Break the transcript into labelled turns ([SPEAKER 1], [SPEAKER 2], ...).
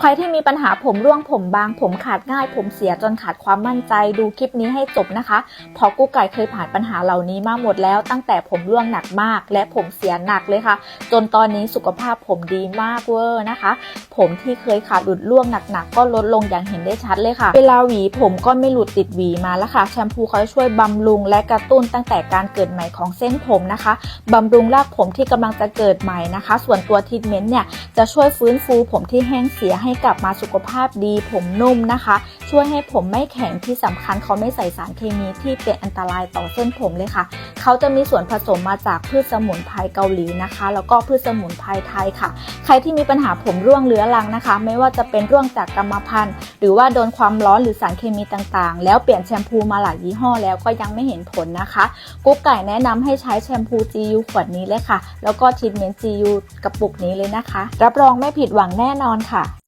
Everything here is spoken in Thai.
[SPEAKER 1] ใครที่มีปัญหาผมร่วงผมบาง ผมขาดง่าย ผมเสียจนขาดความมั่นใจดูคลิปนี้ให้จบนะคะเพราะกู้ไก่เคยผ่านปัญหาเหล่านี้มาหมดแล้ว ตั้งแต่ผมร่วงหนักมาก และผมเสียหนักเลยค่ะ จนตอนนี้สุขภาพผมดีมากเวอร์นะคะ ผมที่เคยขาดหลุดร่วงหนักๆก็ลดลงอย่างเห็นได้ชัดเลยค่ะ เวลาหวีผมก็ไม่หลุดติดหวีมาแล้วค่ะ แชมพูเขาช่วยบำรุงและกระตุ้นตั้งแต่การเกิดใหม่ของเส้นผมนะคะบำรุงรากผมที่กำลังจะเกิดใหม่นะคะ ส่วนตัวทรีทเมนต์เนี่ยจะช่วยฟื้นฟูผมที่แห้งเสียให้กลับมาสุขภาพดีผมนุ่มนะคะ ช่วยให้ผมไม่แข็งที่สำคัญเขาไม่ใส่สารเคมีที่เป็นอันตรายต่อเส้นผมเลยค่ะ เขาจะมีส่วนผสมมาจากพืชสมุนไพรเกาหลีนะคะ แล้วก็พืชสมุนไพรไทยค่ะ ใครที่มีปัญหาผมร่วงเรื้อรังนะคะ ไม่ว่าจะเป็นร่วงจากกรรมพันธุ์ หรือว่าโดนความร้อนหรือสารเคมีต่างๆ แล้วเปลี่ยนแชมพูมาหลายยี่ห้อแล้วก็ยังไม่เห็นผลนะคะ กุ๊กไก่แนะนำให้ใช้แชมพู GU ขวดนี้เลยค่ะ แล้วก็ทรีทเมนต์ GU กระปุกนี้เลยนะคะ รับรองไม่ผิดหวังแน่นอนค่ะ